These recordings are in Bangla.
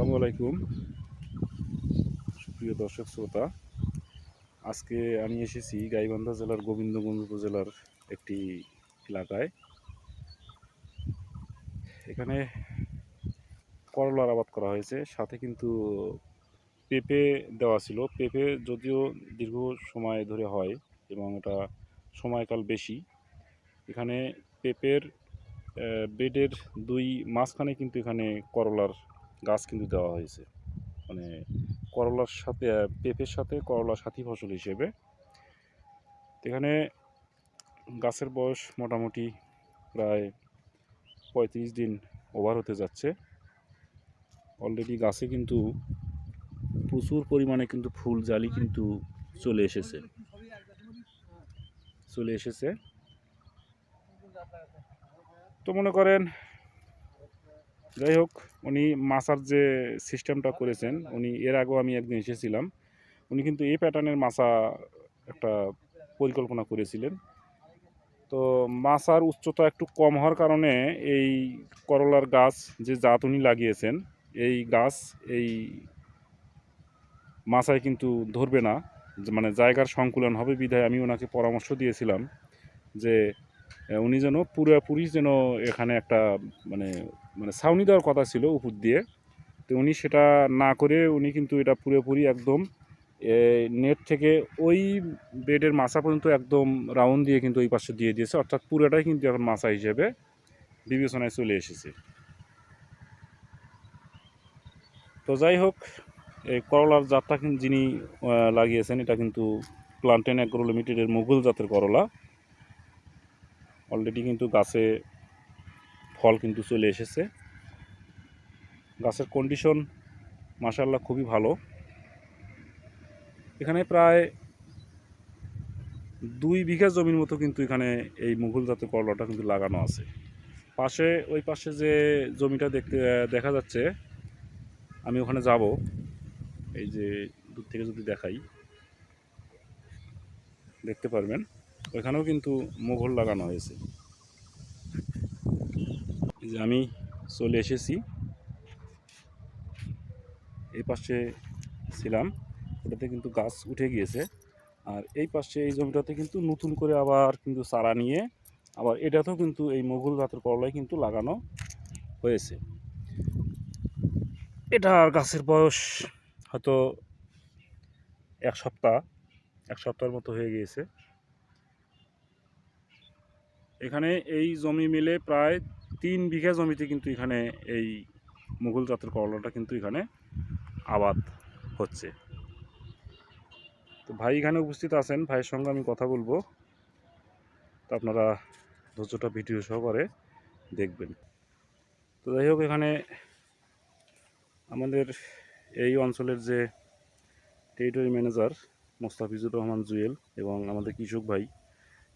আসসালামু আলাইকুম। সুপ্রিয় দর্শক, শ্রোতা, আজকে আমি এসেছি গাইবান্ধা জেলার গোবিন্দগঞ্জ উপজেলার একটি এলাকায়। এখানে করলার আবাদ করা হয়েছে, সাথে কিন্তু পেঁপে দেওয়া ছিল। পেঁপে যদিও দীর্ঘ সময় ধরে হয় এবং এটা সময়কাল বেশি। এখানে পেঁপের বেডের দুই মাঝখানে কিন্তু এখানে করলার গাছ কিন্তু দেওয়া হয়েছে। মানে করলার সাথে পেঁপের সাথে করলার সাথী ফসল হিসেবে। এখানে গাছের বয়স মোটামুটি প্রায় পঁয়ত্রিশ দিন ওভার হতে যাচ্ছে। অলরেডি গাছে কিন্তু প্রচুর পরিমাণে কিন্তু ফুল, জালি কিন্তু চলে এসেছে। চলে এসেছে। তো মনে করেন যাই হোক, উনি মাছার যে সিস্টেমটা করেছেন, উনি এর আগেও আমি একদিন এসেছিলাম, উনি কিন্তু এই প্যাটার্নের মাছা একটা পরিকল্পনা করেছিলেন। তো মাছার উচ্চতা একটু কম হওয়ার কারণে এই করলার গাছ, যে জাত উনি লাগিয়েছেন, এই গাছ, এই মাছায় কিন্তু ধরবে না মানে জায়গার সংকুলন হবে বিধায় আমি ওনাকে পরামর্শ দিয়েছিলাম যে উনি যেন পুরোপুরি যেন এখানে একটা মানে মানে ছাউনি দেওয়ার কথা ছিল উপর দিয়ে। তো উনি সেটা না করে উনি কিন্তু এটা পুরোপুরি একদম নেট থেকে ওই বেডের মাছা পর্যন্ত একদম রাউন্ড দিয়ে কিন্তু ওই পাশে দিয়ে দিয়েছে। অর্থাৎ পুরোটাই কিন্তু এখন মাছা হিসেবে বিবেচনায় চলে এসেছে। তো যাই হোক, এই করলার জাতটা কিন্তু যিনি লাগিয়েছেন, এটা কিন্তু প্লান্টেন অ্যাগ্রো লিমিটেডের মুঘল জাতের করলা। অলরেডি কিন্তু গাছে ফল কিন্তু চলে এসেছে। গাছের কন্ডিশন মাসাল্লাহ খুবই ভালো। এখানে প্রায় দুই বিঘা জমির মতো কিন্তু এখানে এই মুঘল জাতের করলাটা কিন্তু লাগানো আছে। পাশে, ওই পাশে যে জমিটা দেখতে, দেখা যাচ্ছে, আমি ওখানে যাব। এই যে দূর থেকে যদি দেখাই, দেখতে পারবেন। ওইখানেও কিন্তু মোঘল লাগানো হয়েছে। যে আমি চলে এসেছি। এই পাশে ছিলাম, ওটাতে কিন্তু গাছ উঠে গিয়েছে। আর এই পাশে এই জমিটাতে কিন্তু নতুন করে আবার কিন্তু চারা নিয়ে আবার এটাতেও কিন্তু এই মোগল জাতের করলাই কিন্তু লাগানো হয়েছে। এটার গাছের বয়স হয়তো এক সপ্তাহ, এক সপ্তাহের মতো হয়ে গিয়েছে। এখানে এই জমি মিলে প্রায় তিন বিঘা জমিতে কিন্তু এখানে এই মুঘল জাতের করলাটা কিন্তু এখানে আবাদ হচ্ছে। তো ভাই এখানে উপস্থিত আছেন, ভাইয়ের সঙ্গে আমি কথা বলব। তো আপনারা ধৈর্যটা ভিডিও সহকারে দেখবেন। তো যাই হোক, এখানে আমাদের এই অঞ্চলের যে টেরিটরি ম্যানেজার মোস্তাফিজুর রহমান জুয়েল এবং আমাদের কৃষক ভাই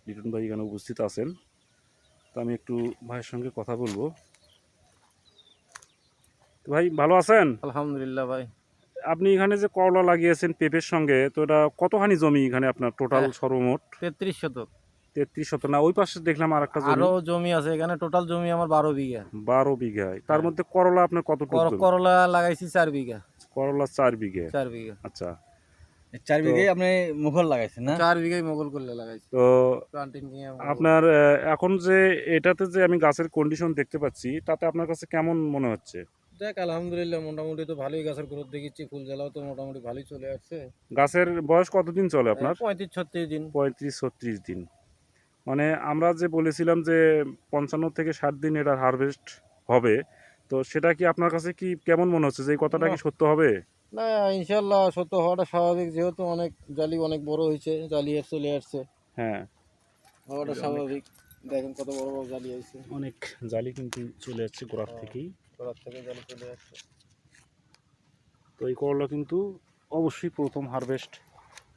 লিটন ভাই এখানে উপস্থিত আছেন। তো আমি একটু ভাইয়ের সঙ্গে কথা বলব। তো ভাই ভালো আছেন? আলহামদুলিল্লাহ ভাই। আপনি এখানে যে করলা লাগিয়েছেন পেঁপের সঙ্গে তো এটা কতখানি জমি এখানে আপনার? টোটাল। সর্বমোট? তেত্রিশ শতক। তেত্রিশ শত না ওই পাশে দেখলাম আর একটা জমি। আরও জমি আছে এখানে। টোটাল জমি আমার বারো বিঘা। বারো বিঘা। তার হ্যাঁ। মধ্যে করলা আপনার কত করলা লাগাইছি চার বিঘা। করলা চার বিঘে। চার বিঘা। আচ্ছা। চার বিঘে আপনি মুঘল লাগাইছেন না? চার বিঘাই মোগল করলে লাগাইছি। তো। আপনার এখন যে এটাতে যে আমি গাছের কন্ডিশন দেখতে পাচ্ছি তাতে আপনার কাছে কেমন মনে হচ্ছে? দেখ আলহামদুলিল্লাহ মোটামুটি তো ভালোই গাছের গ্রোথ দেখেছি ফুল জ্বালাও তো মোটামুটি ভালোই চলে আসছে। গাছের বয়স কতদিন চলে আপনার? পঁয়ত্রিশ ছত্রিশ দিন। পঁয়ত্রিশ ছত্রিশ দিন। মানে আমরা যে বলেছিলাম যে পঞ্চান্ন থেকে ষাট দিন এটার হারভেস্ট হবে তো সেটা কি আপনার কাছে কি কেমন মনে হচ্ছে যে এই কথাটা কি সত্য হবে? না ইনশাল্লাহ সত্য হওয়াটা স্বাভাবিক যেহেতু অনেক জালি অনেক বড় হয়েছে জালি এর চলে আসছে। হ্যাঁ। হওয়াটা স্বাভাবিক। দেখেন কত বড় বড় জালি আছে অনেক জালি কিন্তু চলে যাচ্ছে গোড়ার থেকেই। গোড়ার থেকে জালি চলে আসছে। তো এই করলা কিন্তু অবশ্যই প্রথম হারভেস্ট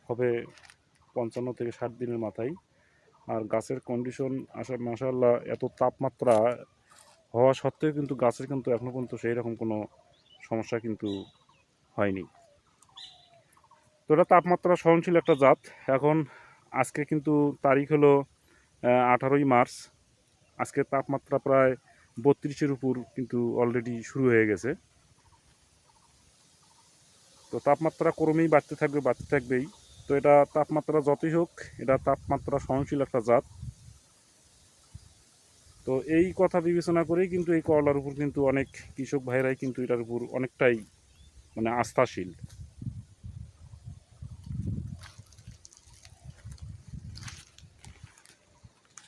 হবে পঞ্চান্ন থেকে ষাট দিনের মাথায়। আর গাছের কন্ডিশন আসা মাসাল্লাহ এত তাপমাত্রা হওয়া সত্ত্বেও কিন্তু গাছের কিন্তু এখনও পর্যন্ত সেই রকম কোনো সমস্যা কিন্তু হয়নি। তো এটা তাপমাত্রা সহনশীল একটা জাত। এখন আজকে কিন্তু তারিখ হলো আঠারোই মার্চ। আজকে তাপমাত্রা প্রায় বত্রিশের উপর কিন্তু অলরেডি শুরু হয়ে গেছে। তো তাপমাত্রা ক্রমেই বাড়তে থাকবে, বাড়তে থাকবেই। তো এটা তাপমাত্রা যতই হোক, এটা তাপমাত্রা সহনশীল একটা জাত। তো এই কথা বিবেচনা করেই কিন্তু এই করলার উপর কিন্তু অনেক কৃষক ভাইরাই কিন্তু এটার উপর অনেকটাই মানে আস্থাশীল।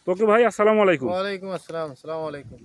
তোকে ভাই, আসসালামু আলাইকুম। ওয়ালাইকুম আসসালাম, আসসালামু আলাইকুম।